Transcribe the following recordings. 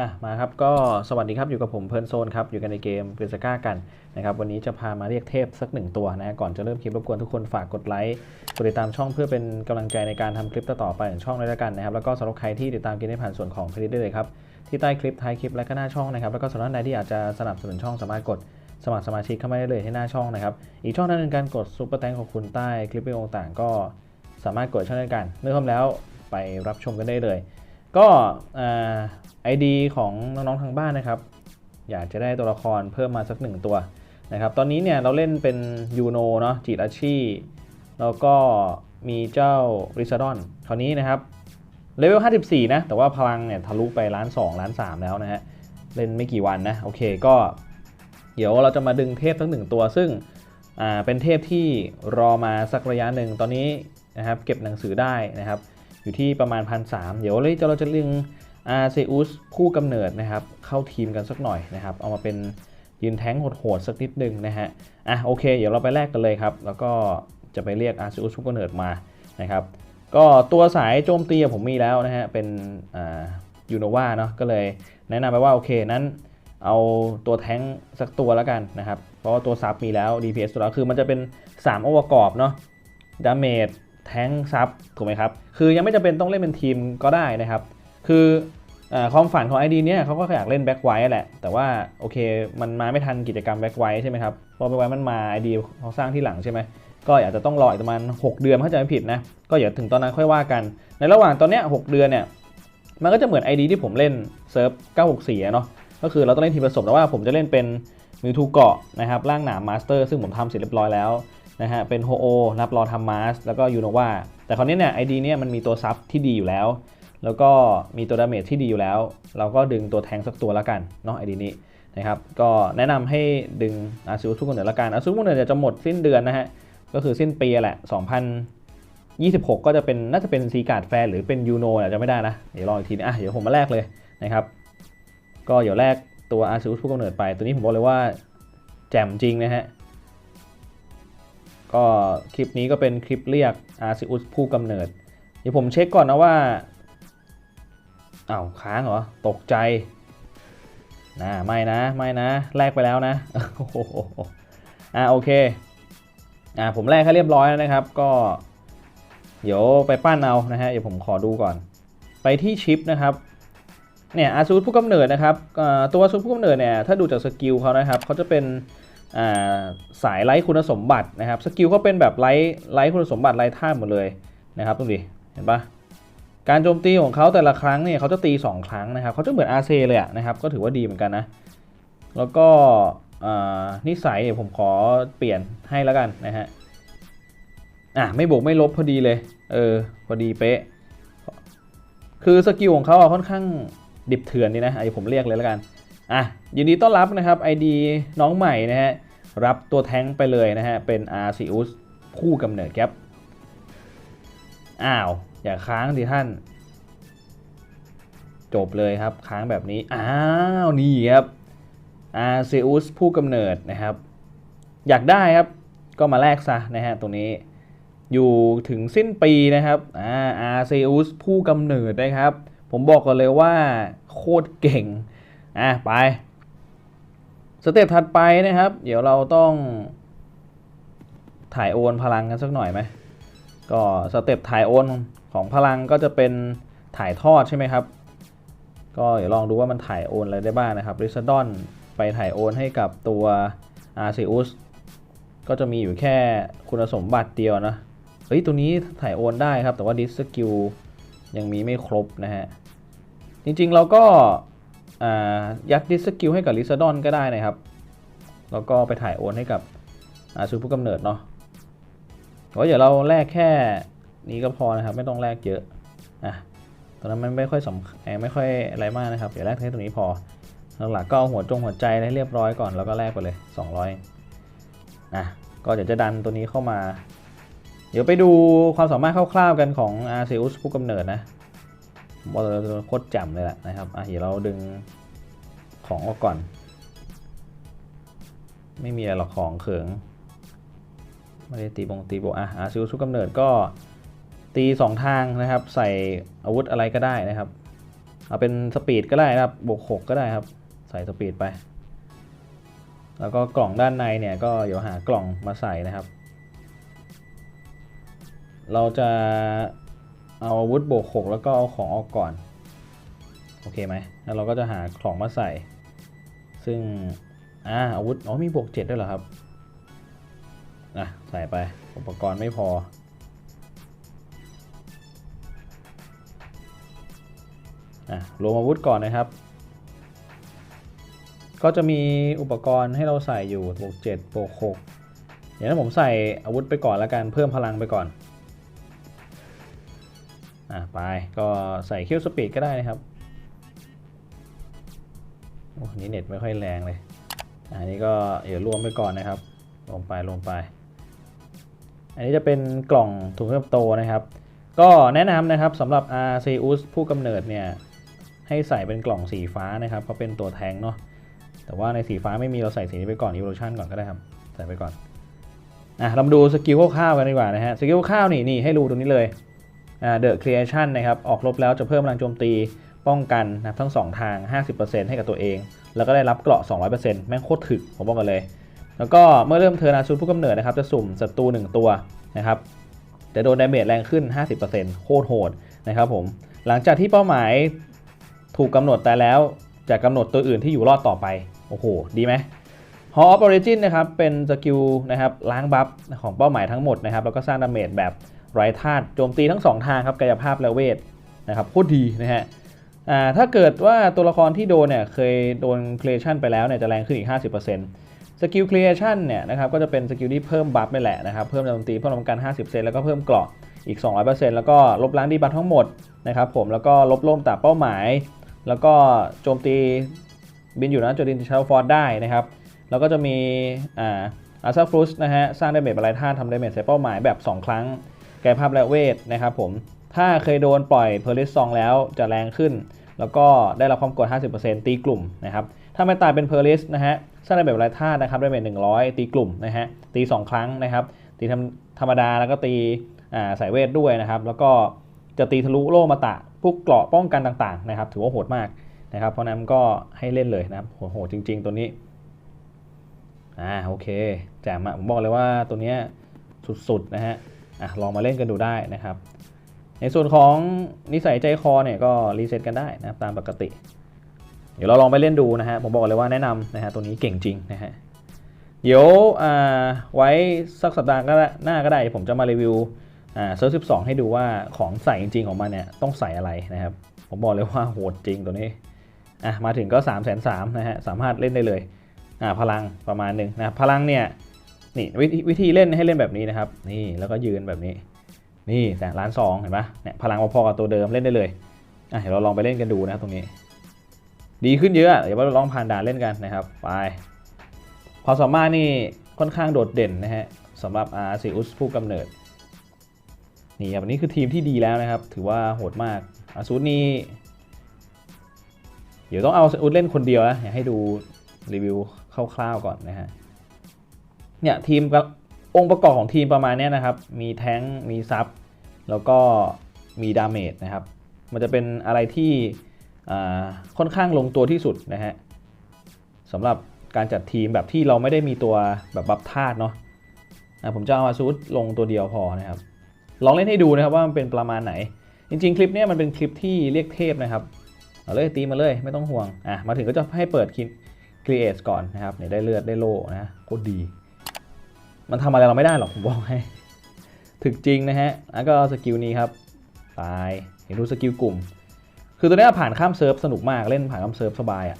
อะมาครับก็สวัสดีครับอยู่กับผมเพลิร์นโซนครับอยู่กันในเกมเกรซก้ากันนะครับวันนี้จะพามาเรียกเทพสักหนึ่งตัวนะก่อนจะเริ่มคลิปรบกวนทุกคนฝากกดไลค์กดติดตามช่องเพื่อเป็นกำลังใจในการทำคลิปต่อๆไปของช่องด้วยกันนะครับแล้วก็สำหรับใครที่ติดตามกินได้ผ่านส่วนของเคลิปได้เลยครับที่ใต้คลิปท้ายคลิปและก็หน้าช่องนะครับแล้วก็สำหรับท่านใดที่อยากจะสนับสนุนช่องสามารถกดสมัครสมาชิกเข้ามาได้เลยที่หน้าช่องนะครับอีกช่องทางหนึงการกดซุปเปอร์แตงของคุณใต้คลิปวิดีโอต่างก็สามารถกดช่องด้วยกันเมื่อพร้อมแล้วไปรับชมกันได้เลย ก็ไอดีของน้องๆทางบ้านนะครับ อยากจะได้ตัวละครเพิ่มมาสักหนึ่งตัวนะครับตอนนี้เนี่ยเราเล่นเป็นยูโนเนาะจิตอาชีแล้วก็มีเจ้าริซาดอนคราวนี้นะครับเลเวล 54 นะ แต่ว่าพลังเนี่ยทะลุไปล้าน 2 ล้าน 3 แล้วนะฮะ เล่นไม่กี่วันนะ โอเคก็ เดี๋ยวเราจะมาดึงเทพทั้งหนึ่งตัว ซึ่งเป็นเทพที่รอมาสักระยะหนึ่ง ตอนนี้นะครับเก็บหนังสือได้นะครับ อยู่ที่ประมาณพันสเดี๋ยวเลยเราจะดึงอาเซอุสคู่กำเนิดนะครับ เข้าทีมกันสักหน่อยนะครับ เอามาเป็นยืนแท้งโหดๆสักนิดนึงนะฮะอะโอเค เดี๋ยวเราไปแลกกันเลยครับ แล้วก็จะไปเรียกอาเซอุสคู่กำเนิดมานะครับ ก็ตัวสายโจมตีผมมีแล้วนะฮะเป็นยูโนวาเนาะก็เลยแนะนำไปว่าโอเคนั้นเอาตัวแท้งสักตัวแล้วกันนะครับ เพราะว่าตัวซับมีแล้ว DPS ตัวแล้วคือมันจะเป็น 3 องค์ประกอบเนาะดาเมจ แท้งซับถูกไหมครับ คือยังไม่จำเป็นต้องเล่นเป็นทีมก็ได้นะครับ คืออความฝันของ ID เนี้ยเขาก็อยากเล่นแบ็กไวท์แหละ แต่ว่าโอเค มันมาไม่ทันกิจกรรมแบ็กไวท์ใช่ไหมครับเพราะแบ็กไวท์มันมา ID เขาสร้างที่หลังใช่ไหมก็อาจจะต้องรออีกประมาณ 6 เดือนถ้าจะไม่ผิดนะ ก็เดี๋ยวถึงตอนนั้นค่อยว่ากัน ในระหว่างตอนเนี้ย6เดือนเนี่ย มันก็จะเหมือน ID ที่ผมเล่นเซิร์ฟ 964 เนาะ ก็คือเราต้องเล่นทีมผสมแต่ว่าผมจะเล่นเป็นมิวทูเกาะนะครับ ร่างหนามมาสเตอร์ ซึ่งผมทำเสร็จเรียบร้อยแล้ว นะฮะเป็นโฮโอรับรอทำมาสแล้วก็ยูโนวาแต่คราวนี้เนี่ยไอดีเนี่ยมันมีตัวซับที่ดีอยู่แล้ว แล้วก็มีตัวดาเมจที่ดีอยู่แล้ว เราก็ดึงตัวแทงสักตัวละกันเนาะไอดีนี้นะครับก็แนะนำให้ดึงอาซูทุกคนเหนือละกันอาซูทุกคนเหนือจะหมดสิ้นเดือนนะฮะก็คือสิ้นปีแหละ 2026 ก็จะเป็นน่าจะเป็นซีการ์ดแฟร์หรือเป็นยูโนจะไม่ได้นะ เดี๋ยวรองอีกทีนะอะเดี๋ยวผมมาแลกเลยนะครับ ก็เดี๋ยวแรกตัวอาซิอุสผู้กำเนิดไป ตัวนี้ผมบอกเลยว่าแจ่มจริงนะฮะ ก็คลิปนี้ก็เป็นคลิปเรียกอาซิอุสผู้กำเนิด เดี๋ยวผมเช็คก่อนนะว่าอ้าวค้างเหรอ ตกใจนะไม่นะไม่นะ แลกไปแล้วนะโอ้โหอ่าโอเคอ่าผมแลกให้เรียบร้อยแล้วนะครับ ก็เดี๋ยวไปปั้นเอานะฮะเดี๋ยวผมขอดูก่อน ไปที่ชิปนะครับเนี่ยอาซูผู้กำเนิดนะครับตัวอาซูผู้กำเนิดเนี่ยถ้าดูจากสกิลเขานะครับเขาจะเป็น สายไร้คุณสมบัตินะครับสกิลเขาเป็นแบบไร้ไร้คุณสมบัติไร้ท่าหมดเลยนะครับตรงนี้เห็นปะการโจมตีของเขาแต่ละครั้งเนี่ยเขาจะตี 2 ครั้งนะครับเขาจะเหมือนอาเซเลยะนะครับก็ถือว่าดีเหมือนกันนะแล้วก็นิสัยผมขอเปลี่ยนให้แล้วกันนะฮะอะไม่บวกไม่ลบพอดีเลยเออพอดีเป๊ะคือสกิลของเขาค่อนข้างดิบเถื่อนนี่นะไอผมเรียกเลยแล้วกัน อะยินดีต้อนรับนะครับ ID น้องใหม่นะฮะรับตัวแท้งไปเลยนะฮะ เป็น Arceus คู่กำเนิดครับ อ้าว อย่าค้างดิท่าน จบเลยครับค้างแบบนี้ อ้าว นี่ครับ Arceus ผู้กำเนิดนะครับ อยากได้ครับ ก็มาแลกซะนะฮะตรงนี้ อยู่ถึงสิ้นปีนะครับ อ่า Arceus ผู้กำเนิดนะครับ ผมบอกกันเลยว่าโคตรเก่ง อะไปสเต็ปถัดไปนะครับ เดี๋ยวเราต้องถ่ายโอนพลังกันสักหน่อยไหมก็สเต็ปถ่ายโอนของพลังก็จะเป็นถ่ายทอดใช่ไหมครับ ก็เดี๋ยวลองดูว่ามันถ่ายโอนอะไรได้บ้างนะครับริซดอนไปถ่ายโอนให้กับตัวอาร์ซิอุสก็จะมีอยู่แค่คุณสมบัติเดียวนะเฮ้ยตัวนี้ถ่ายโอนได้ครับ แต่ว่าดิสกิลยังมีไม่ครบนะฮะ จริงๆเราก็ ยัดดิสกิลให้กับลิซาดอนก็ได้นะครับ แล้วก็ไปถ่ายโอนให้กับอาซูผู้กำเนิดเนาะเพราะเดี๋ยวเราแลกแค่นี้ก็พอนะครับ ไม่ต้องแลกเยอะอะตอนนั้นมันไม่ค่อยสำไม่ค่อยอะไรมากนะครับเดี๋ยวแลกแค่ตรงนี้พอหลักๆก็เอาหัวจงหัวใจให้เรียบร้อยก่อนแล้วก็แลกไปเลย 200อะก็เดี๋ยวจะดันตัวนี้เข้ามา เดี๋ยวไปดูความสามารถคร่าวๆกันของอาร์เซอุสผู้กำเนิดนะ บอลโคตรจำเลยแหละนะครับอะเดี๋ยวเราดึงของออกก่อน ไม่มีอะไรหรอกของเขิงไม่ได้ตีบงตีโบอะอาซิลชุกกำเนิดก็ตี2ทางนะครับ ใส่อาวุธอะไรก็ได้นะครับ เอาเป็นสปีดก็ได้นะครับบวกหกก็ได้ครับ ใส่สปีดไป แล้วก็กล่องด้านในเนี่ยก็เดี๋ยวหากล่องมาใส่นะครับ เราจะ เอาอาวุธบวกหกแล้วก็เอาของออกก่อน โอเคไหมแล้วเราก็จะหาของมาใส่ ซึ่งอ่าอาวุธอ๋อมีบวกเจ็ดด้วยเหรอครับอะใส่ไปอุปกรณ์ไม่พอ อะรวมอาวุธก่อนนะครับ ก็จะมีอุปกรณ์ให้เราใส่อยู่บวก7บวก6เดี๋ยวนั้ผมใส่อาวุธไปก่อนแล้วกันเพิ่มพลังไปก่อน อะไปก็ใส่คิวสปีดก็ได้นะครับโอ้นี่เน็ตไม่ค่อยแรงเลย อันนี้ก็เดี๋ยวรวมไปก่อนนะครับ ลงไปลงไป อันนี้จะเป็นกล่องถุงเติบโตนะครับ ก็แนะนำนะครับสำหรับ a r c e u s ผู้กำเนิดเนี่ยให้ใส่เป็นกล่องสีฟ้านะครับเขาะเป็นตัวแทงเนาะแต่ว่าในสีฟ้าไม่มีเราใส่สีนี้ไปก่อน evolution ก่อนก็ได้ครับ ใส่ไปก่อนอะเรามาดูสกิลคร่าวๆกันดีกว่านะฮะสกิลคร่าวๆนี่นี่ให้ดูตรงนี้เลย the creation นะครับออกลบแล้วจะเพิ่มพลังโจมตีป้องกันนะทั้ง 2 ทาง 50%ให้กับตัวเอง แล้วก็ได้รับเกราะ 200%แม่งโคตรถึกผมบอกกันเลย แล้วก็เมื่อเริ่มเทิร์นอาชุดผู้กำเนิดนะครับจะสุ่มศัตรู1ตัวนะครับจะโดนดาเมจแรงขึ้น 50%โคตรโหดนะครับผมหลังจากที่เป้าหมายถูกกำหนดแต่แล้วจะกำหนดตัวอื่นที่อยู่รอดต่อไป โอ้โห ดีไหม Hall of Origin นะครับ เป็นสกิลนะครับล้างบัฟของเป้าหมายทั้งหมดนะครับ แล้วก็สร้างดาเมจแบบ ไร้ธาตุโจมตีทั้ง 2 ทางครับกายภาพและเวทนะครับโคตรดีนะฮะอ่าถ้าเกิดว่าตัวละครที่โดนเนี่ยเคยโดน creation ไปแล้วเนี่ยจะแรงขึ้นอีก 50%สกิล creation เนี่ยนะครับก็จะเป็นสกิลที่เพิ่มบัฟไปแหละนะครับเพิ่มโจมตีเพิ่มพลังการ 50%แล้วก็เพิ่มเกราะอีก 200%แล้วก็ลบล้างดีบัฟทั้งหมดนะครับผมแล้วก็ลบล่มแต่เป้าหมาย แล้วก็โจมตีบินอยู่นะโจมตีชาร์ฟอร์ดได้นะครับแล้วก็จะมีอ่าอาซาฟรุสนะฮะสร้างดาเมจอะไรท่าทำดาเมจใส่เป้าหมายแบบ 2 ครั้ง กายภาพและเวทนะครับผม ถ้าเคยโดนปล่อยเพอร์ลิสซองแล้วจะแรงขึ้น แล้วก็ได้รับความกด 50%ตีกลุ่มนะครับ ถ้าไม่ตายเป็นเพอร์ลิสนะฮะสร้างดาเมจอะไรท่านะครับไดาเมจ100 ตีกลุ่มนะฮะ ตี 2 ครั้งนะครับ ตีธรรมดาแล้วก็ตีอ่าใส่เวทด้วยนะครับ แล้วก็จะตีทะลุโล่มาตะ พวกเกราะป้องกันต่างๆนะครับ ถือว่าโหดมากนะครับ เพราะนั้นก็ให้เล่นเลยนะครับ โหดจริง ๆ ตัวนี้ อ่าโอเคแจ่มอะผมบอกเลยว่าตัวเนี้ยสุดๆนะฮะ อะลองมาเล่นกันดูได้นะครับ ในส่วนของนิสัยใจคอเนี่ยก็รีเซ็ตกันได้นะครับตามปกติ เดี๋ยวเราลองไปเล่นดูนะฮะผมบอกเลยว่าแนะนำนะฮะตัวนี้เก่งจริงนะฮะเดี๋ยวไว้สักสัปดาห์ก็ได้หน้าก็ได้ ผมจะมารีวิวเซิร์ฟ12ให้ดูว่าของใส่จริงๆของมันเนี่ยต้องใส่อะไรนะครับ ผมบอกเลยว่าโหดจริงตัวนี้อะมาถึงก็3ามแสนสามนะฮะสามารถเล่นได้เลยอ่าพลังประมาณหนึ่งนะพลังเนี่ย นี่ววิธีเล่นให้เล่นแบบนี้นะครับ นี่แล้วก็ยืนแบบนี้ นี่แต่ล้านสองเห็นปะเนี่ยพลังพอๆกับตัวเดิมเล่นได้เลยอะเดี๋ยวเราลองไปเล่นกันดูนะครับตรงนี้ ดีขึ้นเยอะ เดี๋ยวเราลองผ่านด่านเล่นกันนะครับ ไปความสามารถนี่ค่อนข้างโดดเด่นนะฮะสำหรับอาร์ซิอุสผู้กำเนิด นี่ครับอันนี้คือทีมที่ดีแล้วนะครับ ถือว่าโหดมากอาซูนี่เดี๋ยวต้องเอาอุดเล่นคนเดียวนะอยากให้ดูรีวิวคร่าวๆก่อนนะฮะ เนี่ยทีมกับองค์ประกอบของทีมประมาณนี้นะครับ มีแท้งค์มีซับแล้วก็มีดาเมจนะครับ มันจะเป็นอะไรที่ค่อนข้างลงตัวที่สุดนะฮะสำหรับการจัดทีมแบบที่เราไม่ได้มีตัวแบบบัฟธาตุเนาะะผมจะเอามาซูดลงตัวเดียวพอนะครับ ลองเล่นให้ดูนะครับว่ามันเป็นประมาณไหน จริง ๆ คลิปนี้มันเป็นคลิปที่เรียกเทพนะครับ เอาเลยตีมาเลยไม่ต้องห่วง อะมาถึงก็จะให้เปิดคิดครีเอทก่อนนะครับเนี่ยได้เลือดได้โล่นะโคตรดี มันทำอะไรเราไม่ได้หรอกผมบอกให้ ถึกจริงนะฮะ แล้วก็สกิลนี้ครับตายเห็นดูสกิลกลุ่ม คือตัวนี้ผ่านข้ามเซิร์ฟสนุกมากเล่นผ่านข้ามเซิร์ฟสบายอะ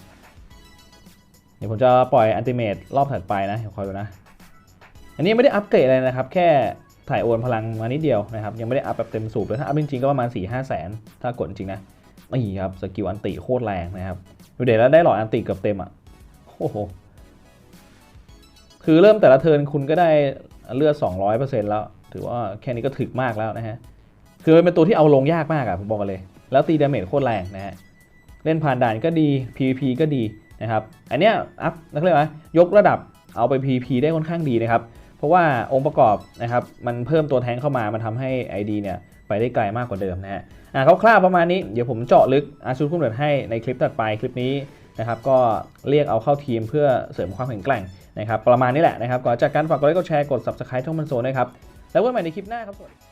เดี๋ยวผมจะปล่อยอันติเมตรอบถัดไปนะเดี๋ยวคอยดูนะ อันนี้ไม่ได้อัปเกรดอะไรนะครับ แค่ถ่ายโอนพลังมานิดเดียวนะครับ ยังไม่ได้อัพแบบเต็มสูบเลยถ้าอัพจริงๆก็ประมาณ4ี่ห้าแสนถ้ากดจริงนะนี่ครับสกิลอันติโคตรแรงนะครับ ดูเดี๋ยวแล้วได้หลอดอันติเกือบเต็มอะโอ้โห คือเริ่มแต่ละเทิร์นคุณก็ได้เลือด 200%แล้ว ถือว่าแค่นี้ก็ถึกมากแล้วนะฮะ คือเป็นตัวที่เอาลงยากมากอะผมบอกกันเลย แล้วตีดาเมจโคตรแรงนะฮะ เล่นผ่านด่านก็ดี PVP ก็ดีนะครับ อันเนี้ยอัพนักเรียกว่ายกระดับเอาไป PVP ได้ค่อนข้างดีนะครับ เพราะว่าองค์ประกอบนะครับมันเพิ่มตัวแทงเข้ามา มันทำให้ ID เนี่ยไปได้ไกลมากกว่าเดิมนะฮะอ่าคร่าวๆประมาณนี้ เดี๋ยวผมเจาะลึกอาชูคุณเบิร์ดให้ในคลิปถัดไปคลิปนี้ นะครับก็เรียกเอาเข้าทีมเพื่อเสริมความแข็งแกร่งนะครับประมาณนี้แหละนะครับก่อนจากการฝากกดไลค์กดแชร์กด subscribe ช่องมันโซนด้ครับแล้วพบกันใหม่ในคลิปหน้าครับสวัสดี